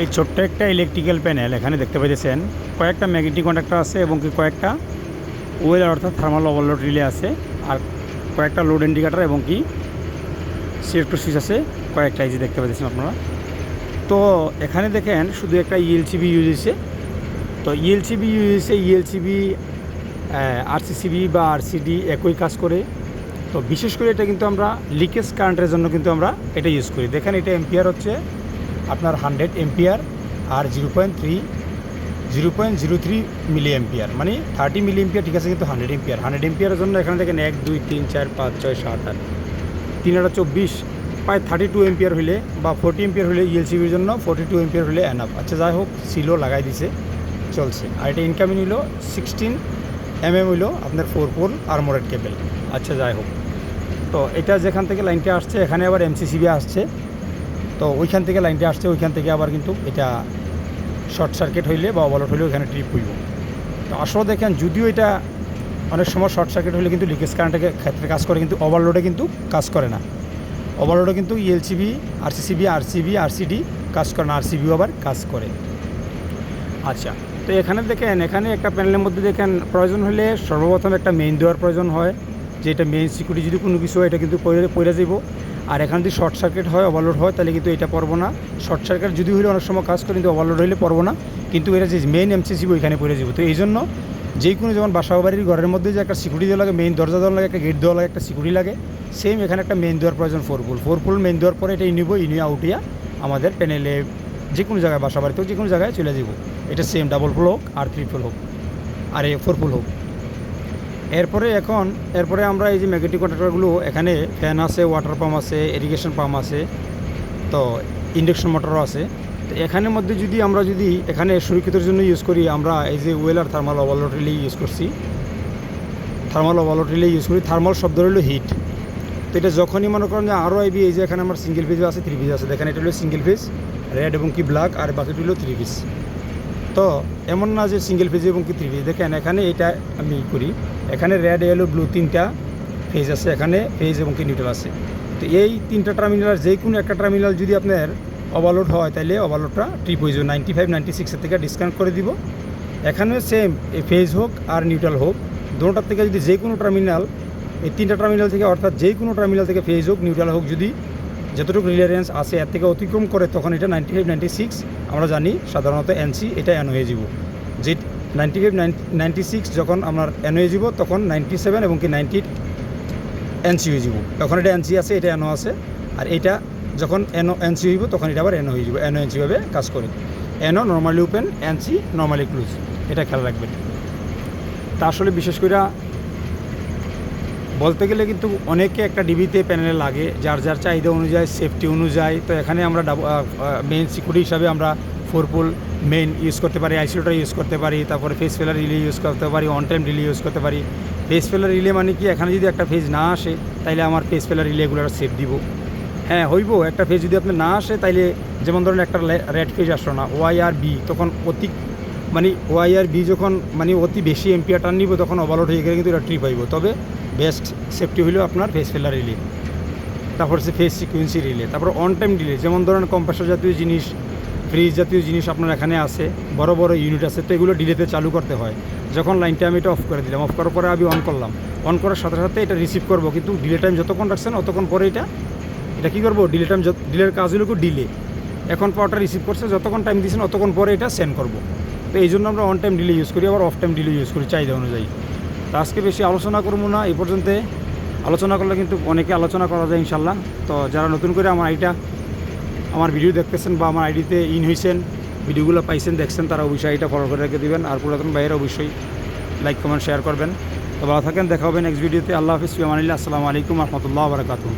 এই ছোট্ট একটা ইলেকট্রিক্যাল প্যানেল এখানে দেখতে পাচ্ছেন কয়েকটা ম্যাগনেটিক কন্ডাক্টর আছে এবং কি কয়েকটা ওয়েল অর্থাৎ থার্মাল ওভারলোড রিলে আছে আর কয়েকটা লোড ইন্ডিকেটার এবং কি সিলেক্টর সুইচ আছে। কয়েকটা যে দেখতে পাচ্ছেন আপনারা। তো এখানে দেখেন শুধু একটা ইএলসিবি ইউজ হয়েছে তো ইএলসিবি ইউজ হয়েছে ইএলসিবি আরসিসিবি বা আরসিডি একই কাজ করে। তো বিশেষ করে এটা কিন্তু আমরা লিকেজ কারেন্টের জন্য কিন্তু আমরা এটা ইউজ করি। দেখেন এটা এম্পিয়ার হচ্ছে। আপনার হান্ড্রেড এম্পিয়ার আর zero point three, zero point zero three milliampere মানে থার্টি মিলি এম্পিয়ার ঠিক আছে, কিন্তু হান্ড্রেড এম্পিয়ার। হান্ড্রেড এম্পিয়ারের জন্য এখানে দেখেন এক, দুই, তিন, চার, পাঁচ, ছয়, সাত, আট, তিন আটা চব্বিশ প্রায় থার্টি টু এম্পিয়ার হলে বা ফোর্টি এম্পিয়ার হলে ইএলসিবির জন্য ফোর্টি টু এম্পিয়ার হলে অ্যানাপ আচ্ছা যাই হোক, সিলও লাগাই দিছে, চলছে। আর এটা ইনকামিং হলো সিক্সটিন এম এম হইল আপনার ফোর পোল আর্মোরেড কেবেল আচ্ছা যাই হোক। তো এটা যেখান থেকে লাইনটা আসছে, এখানে আবার এমসিসিবি আসছে। তো ওইখান থেকে লাইনটা আসছে, ওইখান থেকে আবার কিন্তু এটা শর্ট সার্কিট হইলে বা ওভারলোড হইলে ওইখানে ট্রিপ হইব। তো আসলে দেখেন, যদিও এটা অনেক সময় শর্ট সার্কিট হলে কিন্তু লিকেজ কারেন্টের ক্ষেত্রে কাজ করে, কিন্তু ওভারলোডে কিন্তু কাজ করে না। ওভারলোডে কিন্তু ইএলসিবি আরসিসিবি আরসিবি আরসিডি কাজ করে না আরসিবিও আবার কাজ করে। আচ্ছা তো এখানে দেখেন, এখানে একটা প্যানেলের মধ্যে দেখেন, প্রয়োজন হলে সর্বপ্রথম একটা মেইন দেওয়ার প্রয়োজন হয় যে এটা মেইন সিকিউরিটি যদি কোনো কিছু হয়, এটা কিন্তু পড়ে পড়ে যাব আর এখানে যদি শর্ট সার্কিট হয় ওভারলোড হয়, তাহলে কিন্তু এটা পড়ব না। শর্ট সার্কিট যদি হলে অনেক সময় কাজ করে, কিন্তু ওভারলোড হলে পড়ব না। কিন্তু এটা যে মেইন এমসিসি ওইখানে পড়ে যাব। তো এই জন্য যে কোনো যেমন বাসা বাড়ির ঘরের মধ্যে যে একটা সিকিউরিটি দেওয়া লাগে মেইন দরজা দেওয়া লাগে, একটা গেট দেওয়া লাগে, একটা সিকিউরিটি লাগে সেম এখানে একটা মেইন দেওয়ার প্রয়োজন four full four full main দেওয়ার পরে এটা ইনিব ইনিয়ে আউটিয়া, আমাদের প্যানেলে যে কোনো জায়গায় বাসা বাড়িতেও যে কোনো জায়গায় চলে যাব। এটা সেম ডাবল ফুল হোক আর থ্রি ট্রিপল হোক আর এ ফোর ফুল হোক। এরপরে এখন, এরপরে আমরা এই যে ম্যাগনেটিক কন্ট্রাক্টরগুলো, এখানে ফ্যান আছে ওয়াটার পাম্প আছে ইরিগেশন পাম্প আছে, তো ইন্ডাকশন মোটরও আছে। তো এখানের মধ্যে যদি আমরা যদি এখানে সুরক্ষিতের জন্য ইউজ করি, আমরা এই যে ওয়েলার থার্মাল ওভারলোড ইউজ করছি। থার্মাল ওভারলোড রিলে ইউজ করি থার্মাল শব্দ হলো হিট তো এটা যখনই মনে করেন যে আরও আইবি এই যে এখানে আমার সিঙ্গেল ফেজ আছে থ্রি ফেজ আছে, দেখেন এটা হলো সিঙ্গেল ফেজ রেড এবং কি ব্ল্যাক আর বাকিটি হলো থ্রি ফেজ তো এমন না যে সিঙ্গেল ফেজ এবং কি থ্রি ফেজ দেখেন এখানে এটা আমি করি। এখানে রেড এলো ব্লু তিনটা ফেজ আছে, এখানে ফেজ এবং কি নিউট্রাল আছে। তো এই তিনটা টার্মিনাল যে কোনো একটা টার্মিনাল যদি আপনার ওভারলোড হয়, তাহলে ওভারলোডটা ট্রিপ হয়ে যাবে। নাইনটি ফাইভ নাইনটি সিক্সের থেকে ডিসকাউন্ট করে দিব। এখানে সেম ফেজ হোক আর নিউট্রাল হোক, দুটার থেকে যদি যে কোনো টার্মিনাল এই তিনটা টার্মিনাল থেকে অর্থাৎ যে কোনো টার্মিনাল থেকে ফেজ হোক নিউট্রাল হোক যদি যতটুকু রিলিয়ারেন্স আছে, এর থেকে অতিক্রম করে তখন এটা নাইনটি ফাইভ নাইনটি সিক্স আমরা জানি সাধারণত এনসি এটা এন হয়ে যাব। যে নাইনটি ফাইভ নাইনটি সিক্স যখন আপনার এন হয়ে যাব, তখন নাইনটি সেভেন এবং কি নাইনটি এনসি হয়ে যাব। তখন এটা এনসি আছে, এটা এনও আছে। আর এটা যখন এনও এনসি হইব, তখন এটা আবার এনও হয়ে যাব। এনও এনসিভাবে কাজ করে। NO normally open NC normally close এটা খেয়াল রাখবেন। তা আসলে বিশেষ করে বলতে গেলে কিন্তু অনেকে একটা ডিবিতে প্যানেলে লাগে, যার যার চাহিদা অনুযায়ী সেফটি অনুযায়ী। তো এখানে আমরা মেইন সিকিউরিটি হিসাবে আমরা ফোর পোল মেইন ইউজ করতে পারি আইসোলেটার ইউজ করতে পারি, তারপরে ফেস ফেলার রিলে ইউজ করতে পারি অন টাইম রিলে ইউজ করতে পারি। ফেস ফেলার রিলে মানে কি? এখানে যদি একটা ফেজ না আসে, তাইলে আমার ফেস ফেলার রিলেগুলো সেফ দিব। হ্যাঁ হইব। একটা ফেজ যদি আপনি না আসে, তাইলে যেমন ধরুন একটা রেড ফেজ আসলো না ওয়াই আর বি তখন অতি মানে ওয়াই আর বি যখন মানে অতি বেশি এম্পিয়ার টান নিব তখন ওভারলোড হয়ে গেলে কিন্তু এটা ট্রিপ হইব। তবে বেস্ট সেফটি হলো আপনার ফেস ফেলার রিলে তারপর হচ্ছে ফেস সিকুয়েন্সি রিলে তারপর অন টাইম রিলে যেমন ধরেন কম্প্রেসর জাতীয় জিনিস ফ্রিজ জাতীয় জিনিস আপনার এখানে আছে, বড় বড় ইউনিট আছে, তো এগুলো ডিলেতে চালু করতে হয়। যখন লাইনটা আমি এটা অফ করে দিলাম অফ করার পরে আমি অন করলাম। অন করার সাথে সাথে এটা রিসিভ করব, কিন্তু ডিলে টাইম যতক্ষণ রাখছেন অতক্ষণ পরে এটা এটা কী করব? ডিলে টাইম ডিলের কাজ হলো ডিলে এখন পাওয়ারটা রিসিভ করছে, যতক্ষণ টাইম দিয়েছেন অতক্ষণ পরে এটা সেন্ড করব। তো এই জন্য আমরা অন টাইম ডিলে ইউজ করি, আবার অফ টাইম ডিলে ইউজ করি চাহিদা অনুযায়ী। তো আজকে বেশি আলোচনা করব না, এই পর্যন্ত আলোচনা করলে কিন্তু অনেকে আলোচনা করা যায় ইনশাল্লাহ তো যারা নতুন করে আমার আইটা আমার ভিডিও দেখতেছেন বা আমার আইডিতে ইন হয়েছেন ভিডিওগুলো পাইছেন, দেখছেন, তারা অবশ্যই আইটা ফলো করে রেখে দেবেন। আর পুরাতন বাইরে অবশ্যই লাইক কমেন্ট শেয়ার করবেন। তো ভালো থাকেন, দেখা হবে নেক্সট ভিডিওতে আল্লাহ হাফিজ ফিমানিল্লা আসসালামু আলাইকুম রহমতুল্লাহ বারকাতুহ।